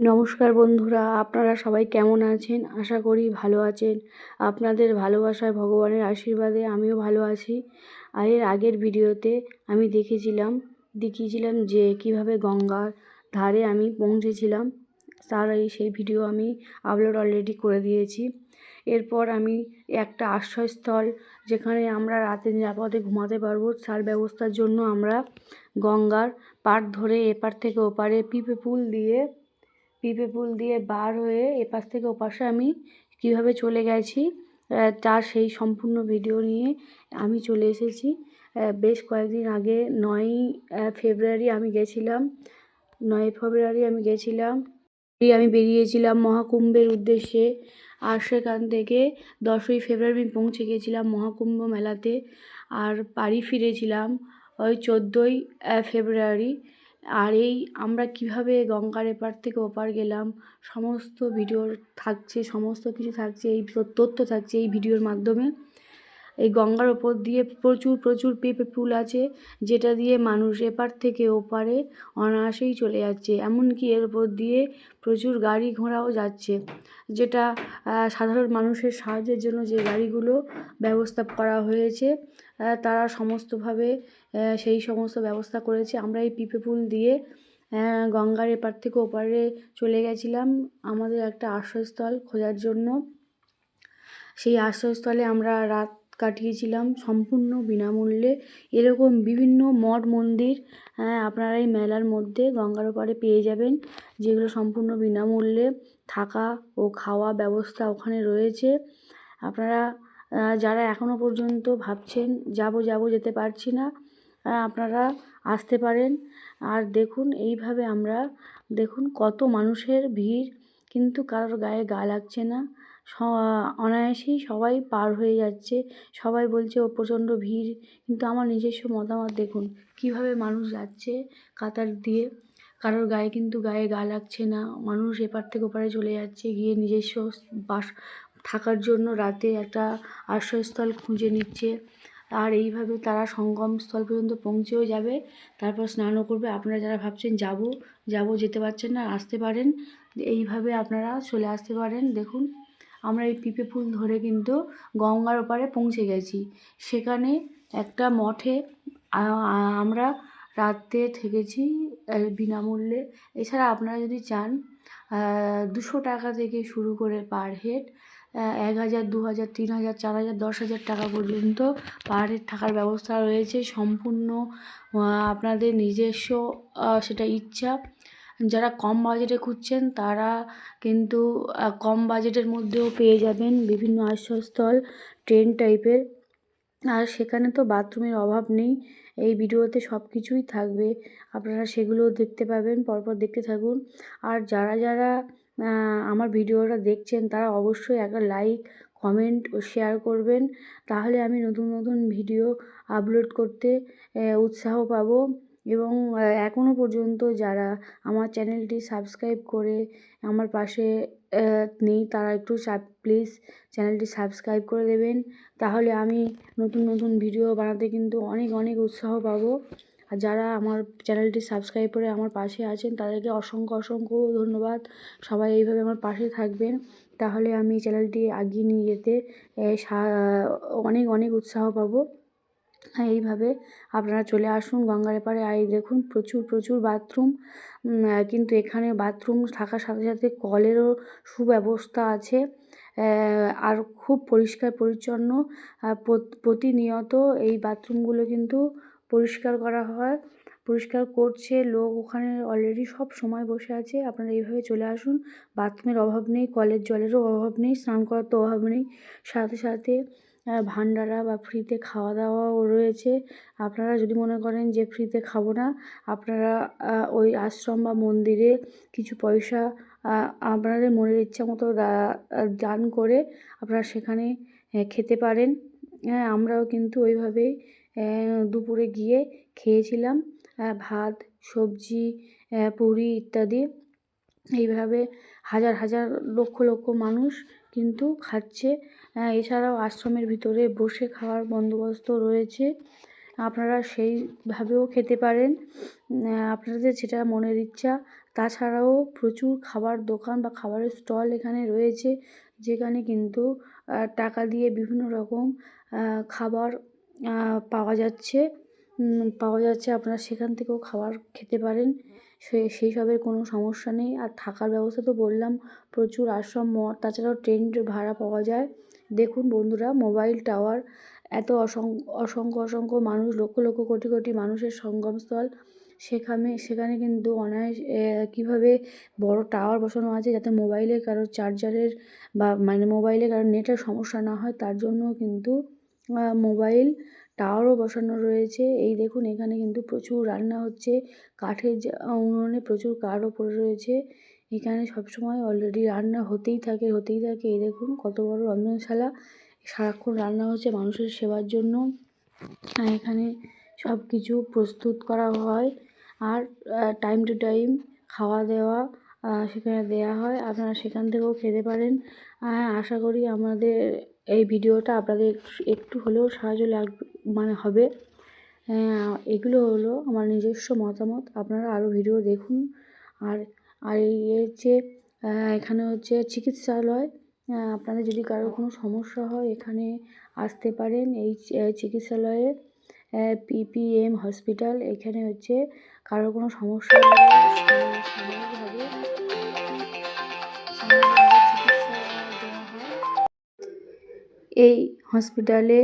নমস্কার বন্ধুরা, আপনারা সবাই কেমন আছেন? আশা করি ভালো আছেন। আপনাদের ভালোবাসায় ভগবানের আশীর্বাদে আমিও ভালো আছি। আর এর আগের ভিডিওতে আমি দেখেছিলাম, দেখিয়েছিলাম যে কীভাবে গঙ্গার ধারে আমি পৌঁছেছিলাম। তার এই সেই ভিডিও আমি আপলোড অলরেডি করে দিয়েছি। এরপর আমি একটা আশ্রয়স্থল যেখানে আমরা রাতে নিরাপদে ঘুমাতে পারব, তার ব্যবস্থার জন্য আমরা গঙ্গার পাড় ধরে এপার থেকে ওপারে পিপে পুল দিয়ে পিপে পুল দিয়ে বার হয়ে এপাশ থেকে ওপাশে আমি কীভাবে চলে গেছি তার সেই সম্পূর্ণ ভিডিও নিয়ে আমি চলে এসেছি। বেশ কয়েকদিন আগে নয়ই ফেব্রুয়ারি আমি গেছিলাম নয় ফেব্রুয়ারি আমি গেছিলাম। আমি বেরিয়েছিলাম মহাকুম্ভের উদ্দেশ্যে, আর সেখান থেকে দশই ফেব্রুয়ারি আমি পৌঁছে গেছিলাম মহাকুম্ভ মেলাতে, আর বাড়ি ফিরেছিলাম ওই চোদ্দোই ফেব্রুয়ারি। আর এই আমরা কীভাবে গঙ্গার এপার থেকে ওপার গেলাম, সমস্ত ভিডিওর থাকছে, সমস্ত কিছু থাকছে, এই তথ্য থাকছে এই ভিডিওর মাধ্যমে। এই গঙ্গার ওপর দিয়ে প্রচুর প্রচুর পেঁপে ফুল আছে, যেটা দিয়ে মানুষ এপার থেকে ওপারে অনায়াসেই চলে যাচ্ছে। এমনকি এর ওপর দিয়ে প্রচুর গাড়ি ঘোড়াও যাচ্ছে, যেটা সাধারণ মানুষের সাহায্যের জন্য যে গাড়িগুলো ব্যবস্থা করা হয়েছে তারা সমস্তভাবে সেই সমস্ত ব্যবস্থা করেছে। আমরা এই পিপে পুল দিয়ে গঙ্গার এপার থেকে ওপারে চলে গেছিলাম আমাদের একটা আশ্রয়স্থল খোঁজার জন্য। সেই আশ্রয়স্থলে আমরা রাত কাটিয়েছিলাম সম্পূর্ণ বিনামূল্যে। এরকম বিভিন্ন মঠ মন্দির হ্যাঁ আপনারা এই মেলার মধ্যে গঙ্গার ওপারে পেয়ে যাবেন, যেগুলো সম্পূর্ণ বিনামূল্যে থাকা ও খাওয়া ব্যবস্থা ওখানে রয়েছে। আপনারা যারা এখনও পর্যন্ত ভাবছেন যাব যাব, যেতে পারছি না আপনারা আসতে পারেন। আর দেখুন, এইভাবে আমরা, দেখুন কত মানুষের ভিড় কিন্তু কারোর গায়ে গা লাগছে না। অনায়াসেই সবাই পার হয়ে যাচ্ছে। সবাই বলছে, ও প্রচণ্ড ভিড়। কিন্তু আমার নিজস্ব মতামত দেখুন, কীভাবে মানুষ যাচ্ছে কাতার দিয়ে। কারোর গায়ে কিন্তু গায়ে গা লাগছে না। মানুষ এপার থেকে ওপারে চলে যাচ্ছে, গিয়ে নিজস্ব বাস, থাকার জন্য রাতে একটা আশ্রয়স্থল খুঁজে নিচ্ছে। আর এইভাবে তারা সঙ্গম স্থল পর্যন্ত পৌঁছেও যাবে। তারপর স্নানও করবে। আপনারা যারা ভাবছেন, যাব যাব, যেতে পারছেন না, আসতে পারেন। এইভাবে আপনারা চলে আসতে পারেন। দেখুন, আমরা এই পিপে ফুল ধরে কিন্তু গঙ্গার ওপারে পৌঁছে গেছি। সেখানে একটা মঠে আমরা রাতে থেকেছি বিনামূল্যে। এছাড়া আপনারা যদি চান দুশো টাকা থেকে শুরু করে পার হেড এক হাজার, দু হাজার, তিন হাজার, চার হাজার, দশ হাজার টাকা পর্যন্ত পার হেড থাকার ব্যবস্থা রয়েছে। সম্পূর্ণ আপনাদের নিজস্ব সেটা ইচ্ছা। যারা কম বাজেটে খুঁজছেন, তারা কিন্তু কম বাজেটের মধ্যেও পেয়ে যাবেন বিভিন্ন আশ্রয়স্থল, ট্রেন টাইপের। আর সেখানে তো বাথরুমের অভাব নেই, এই ভিডিওতে সব কিছুই থাকবে। আপনারা সেগুলোও দেখতে পাবেন, পরপর দেখতে থাকুন। আর যারা যারা আমার ভিডিওটা দেখছেন, তারা অবশ্যই একটা লাইক, কমেন্ট ও শেয়ার করবেন। তাহলে আমি নতুন নতুন ভিডিও আপলোড করতে উৎসাহ পাবো। এবং এখনও পর্যন্ত যারা আমার চ্যানেলটি সাবস্ক্রাইব করে আমার পাশে নেই, তারা একটু সাব, প্লিজ চ্যানেলটি সাবস্ক্রাইব করে দেবেন। তাহলে আমি নতুন নতুন ভিডিও বানাতে কিন্তু অনেক অনেক উৎসাহ পাবো। আর যারা আমার চ্যানেলটি সাবস্ক্রাইব করে আমার পাশে আছেন, তাদেরকে অসংখ্য অসংখ্য ধন্যবাদ। সবাই এইভাবে আমার পাশে থাকবেন। তাহলে আমি চ্যানেলটি এগিয়ে নিয়ে যেতে অনেক অনেক উৎসাহ পাবো। এইভাবে আপনারা চলে আসুন গঙ্গার এপারে। আর দেখুন প্রচুর প্রচুর বাথরুম। কিন্তু এখানে বাথরুম থাকার সাথে সাথে কলেরও সুব্যবস্থা আছে। আর খুব পরিষ্কার, পরিচ্ছন্ন প্রতিনিয়ত এই বাথরুমগুলো কিন্তু পরিষ্কার করা হয়। পরিষ্কার করছে লোক ওখানে অলরেডি সব সময় বসে আছে। আপনারা এইভাবে চলে আসুন। বাথরুমের অভাব নেই, কলের জলেরও অভাব নেই, স্নান করার তো অভাব নেই। সাথে সাথে ভান্ডারা বা ফ্রিতে খাওয়া দাওয়াও রয়েছে। আপনারা যদি মনে করেন যে ফ্রিতে খাব না, আপনারা ওই আশ্রম বা মন্দিরে কিছু পয়সা আপনাদের মনের ইচ্ছা মতো দান করে আপনারা সেখানে খেতে পারেন। হ্যাঁ আমরাও কিন্তু ওইভাবেই দুপুরে গিয়ে খেয়েছিলাম ভাত, সবজি পুরি ইত্যাদি। এইভাবে হাজার হাজার লক্ষ লক্ষ মানুষ কিন্তু খাচ্ছে। এছাড়াও আশ্রমের ভিতরে বসে খাওয়ার বন্দোবস্ত রয়েছে। আপনারা সেইভাবেও খেতে পারেন। আপনাদের যেটা মনের ইচ্ছা, তাছাড়াও প্রচুর খাবার দোকান বা খাবারের স্টল এখানে রয়েছে, যেখানে কিন্তু টাকা দিয়ে বিভিন্ন রকম খাবার পাওয়া যাচ্ছে। পাওয়া যাচ্ছে, আপনারা সেখান থেকেও খাবার খেতে পারেন। সে, সেই সবের কোনো সমস্যা নেই। আর থাকার ব্যবস্থা তো বললাম, প্রচুর আশ্রম মঠ তাছাড়াও ট্রেন ভাড়া পাওয়া যায়। দেখুন বন্ধুরা, মোবাইল টাওয়ার এত অসংখ্য অসংখ্য অসংখ্য মানুষ, লক্ষ লক্ষ কোটি কোটি মানুষের সঙ্গমস্থল। সেখানে সেখানে কিন্তু অনায়াস কীভাবে বড় টাওয়ার বসানো আছে যাতে মোবাইলে কারোর চার্জারের বা মানে মোবাইলে কারোর নেটের সমস্যা না হয়, তার জন্য কিন্তু মোবাইল টাওয়ারও বসানো রয়েছে। এই দেখুন, এখানে কিন্তু প্রচুর রান্না হচ্ছে। কাঠের উনুনে প্রচুর কাঠও পড়ে রয়েছে। এখানে সবসময় অলরেডি রান্না হতেই থাকে হতেই থাকে। এই দেখুন কত বড় রন্ধনশালা। সারাক্ষণ রান্না হচ্ছে মানুষের সেবার জন্য। এখানে সব কিছু প্রস্তুত করা হয়। আর টাইম টু টাইম খাওয়া দাওয়া সেখানে দেয়া হয়। আপনারা সেখান থেকেও খেতে পারেন। আশা করি আমাদের এই ভিডিওটা আপনাদের একটু- একটু হলেও সাহায্য লাগবে মানে হবে। এগুলো হলো আমার নিজস্ব মতামত। আপনারা আরও ভিডিও দেখুন। আর আর এই হচ্ছে এখানে হচ্ছে চিকিৎসালয়। আপনাদের যদি কারোর কোনো সমস্যা হয়, এখানে আসতে পারেন। এই চিকিৎসালয়ে পিপিএম হসপিটাল। এখানে হচ্ছে কারোর কোনো সমস্যা সাময়িকভাবে এই হসপিটালে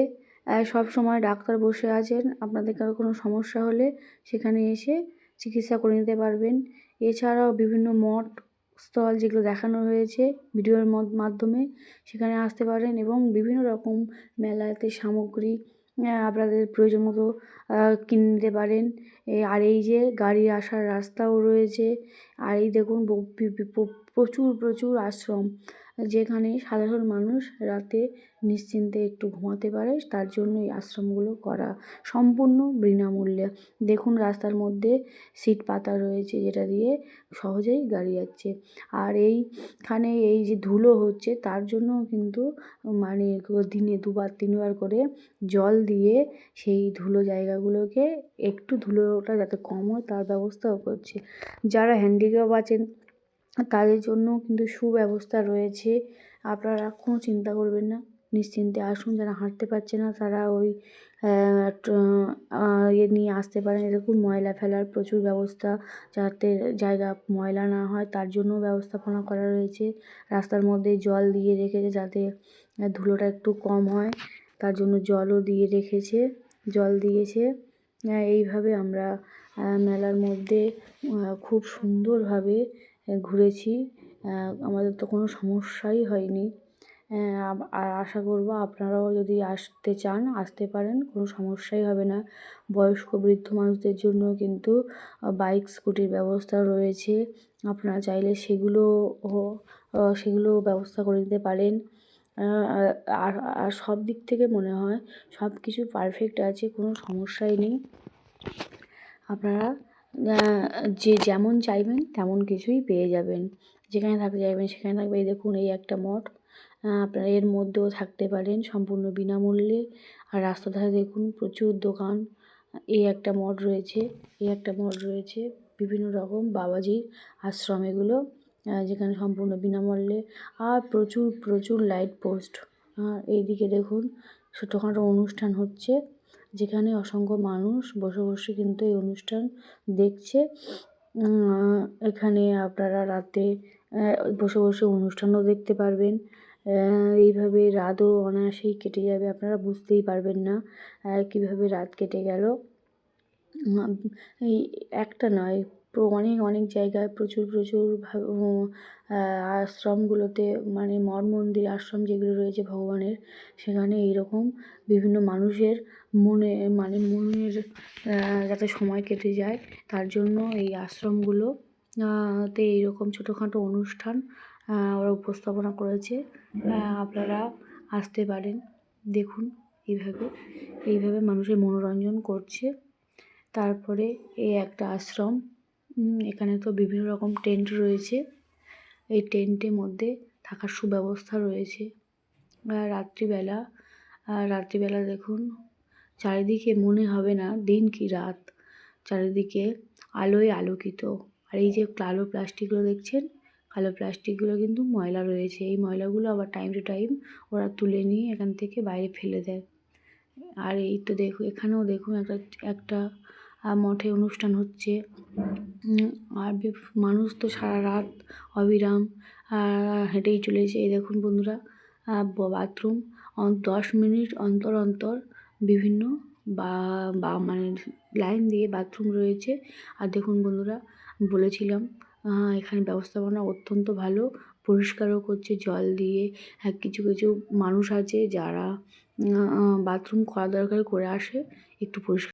সব সময় ডাক্তার বসে আছেন। আপনাদের কারও কোনো সমস্যা হলে সেখানে এসে চিকিৎসা করে নিতে পারবেন। এছাড়াও বিভিন্ন মঠ স্থল যেগুলো দেখানো হয়েছে ভিডিওর মাধ্যমে, সেখানে আসতে পারেন এবং বিভিন্ন রকম মেলাতে সামগ্রী আপনাদের প্রয়োজন মতো কিনতে কিনে নিতে পারেন। আর এই যে গাড়ি আসার রাস্তাও রয়েছে। আর এই দেখুন প্রচুর প্রচুর আশ্রম। যেখানে সাধারণ মানুষ রাতে নিশ্চিন্তে একটু ঘুমাতে পারে, তার জন্য এই আশ্রমগুলো করা সম্পূর্ণ বিনামূল্যে। দেখুন রাস্তার মধ্যে সিট পাতা রয়েছে, যেটা দিয়ে সহজেই গাড়ি যাচ্ছে। আর এইখানে এই যে ধুলো হচ্ছে, তার জন্য কিন্তু মানে দিনে দুবার, তিনবার করে জল দিয়ে সেই ধুলো জায়গাগুলোকে একটু ধুলোটা যাতে কম হয় তার ব্যবস্থাও করছে। যারা হ্যান্ডিক্যাপ আছেন, তাদের জন্য কিন্তু সুব্যবস্থা রয়েছে। আপনারা কোনো চিন্তা করবেন না, নিশ্চিন্তে আসুন। যারা হাঁটতে পারছে না, তারা ওই ইয়ে নিয়ে আসতে পারেন। এরকম ময়লা ফেলার প্রচুর ব্যবস্থা, যাতে জায়গা ময়লা না হয়, তার জন্য ব্যবস্থাপনা করা রয়েছে। রাস্তার মধ্যে জল দিয়ে রেখেছে যাতে ধুলোটা একটু কম হয়। তার জন্য জলও দিয়ে রেখেছে, জল দিয়েছে। এইভাবে আমরা মেলার মধ্যে খুব সুন্দরভাবে ঘুরেছি। আমাদের তো কোনো সমস্যাই হয়নি। আর আশা করব আপনারাও যদি আসতে চান, আসতে পারেন, কোনো সমস্যাই হবে না। বয়স্ক, বৃদ্ধ মানুষদের জন্য কিন্তু বাইক, স্কুটির ব্যবস্থা রয়েছে। আপনারা চাইলে সেগুলো সেগুলো ব্যবস্থা করে দিতে পারেন। আর আর সব দিক থেকে মনে হয় সব কিছু পারফেক্ট আছে, কোনো সমস্যাই নেই। আপনারা যে যেমন চাইবেন তেমন কিছুই পেয়ে যাবেন। যেখানে থাকতে চাইবেন সেখানে থাকবে। এই দেখুন, এই একটা মঠ আপনারা এর মধ্যেও থাকতে পারেন সম্পূর্ণ বিনামূল্যে। আর রাস্তা ধারে দেখুন, প্রচুর দোকান, এই একটা মঠ রয়েছে, এই একটা মঠ রয়েছে, বিভিন্ন রকম বাবাজির আশ্রম এগুলো। যেখানে সম্পূর্ণ বিনামূল্যে আর প্রচুর প্রচুর লাইট পোস্ট আর এইদিকে দেখুন, ছোটোখাটো অনুষ্ঠান হচ্ছে, যেখানে অসংখ্য মানুষ বসে বসে কিন্তু এই অনুষ্ঠান দেখছে। এখানে আপনারা রাতে বসে বসে অনুষ্ঠানও দেখতে পারবেন। এইভাবে রাতও অনায়াসেই কেটে যাবে, আপনারা বুঝতেই পারবেন না কীভাবে রাত কেটে গেল। এই একটা নয় অনেক অনেক জায়গায় প্রচুর প্রচুর আশ্রমগুলোতে মানে মঠ মন্দির, আশ্রম যেগুলো রয়েছে ভগবানের, সেখানে এইরকম বিভিন্ন মানুষের মনে মানে মনের যাতে সময় কেটে যায়, তার জন্য এই আশ্রমগুলো তে এইরকম ছোটোখাটো অনুষ্ঠান ওরা উপস্থাপনা করেছে। আপনারা আসতে পারেন, দেখুন এইভাবে এইভাবে মানুষের মনোরঞ্জন করছে। তারপরে এই একটা আশ্রম এখানে তো বিভিন্ন রকম টেন্ট রয়েছে। এই টেন্টের মধ্যে থাকার সুব্যবস্থা রয়েছে। রাত্রিবেলা রাত্রিবেলা দেখুন, চারিদিকে মনে হবে না দিন কি রাত। চারিদিকে আলোয় আলোকিত। আর এই যে কালো প্লাস্টিকগুলো দেখছেন, কালো প্লাস্টিকগুলো কিন্তু ময়লা রয়েছে। এই ময়লাগুলো আবার টাইম টু টাইম ওরা তুলে নিয়ে এখান থেকে বাইরে ফেলে দেয়। আর এই তো দেখো এখানেও দেখুন একটা একটা মঠে অনুষ্ঠান হচ্ছে। আর মানুষ তো সারা রাত অবিরাম হেঁটেই চলেছে এই দেখুন বন্ধুরা বাথরুম। দশ মিনিট অন্তর অন্তর বিভিন্ন বা বা মানে লাইন দিয়ে বাথরুম রয়েছে। আর দেখুন বন্ধুরা, বলেছিলাম এখানে ব্যবস্থাপনা অত্যন্ত ভালো, পরিষ্কারও করছে, জল দিয়ে হ্যাঁ কিছু কিছু মানুষ আছে যারা বাথরুম করা দরকার করে আসে, একটু পরিষ্কার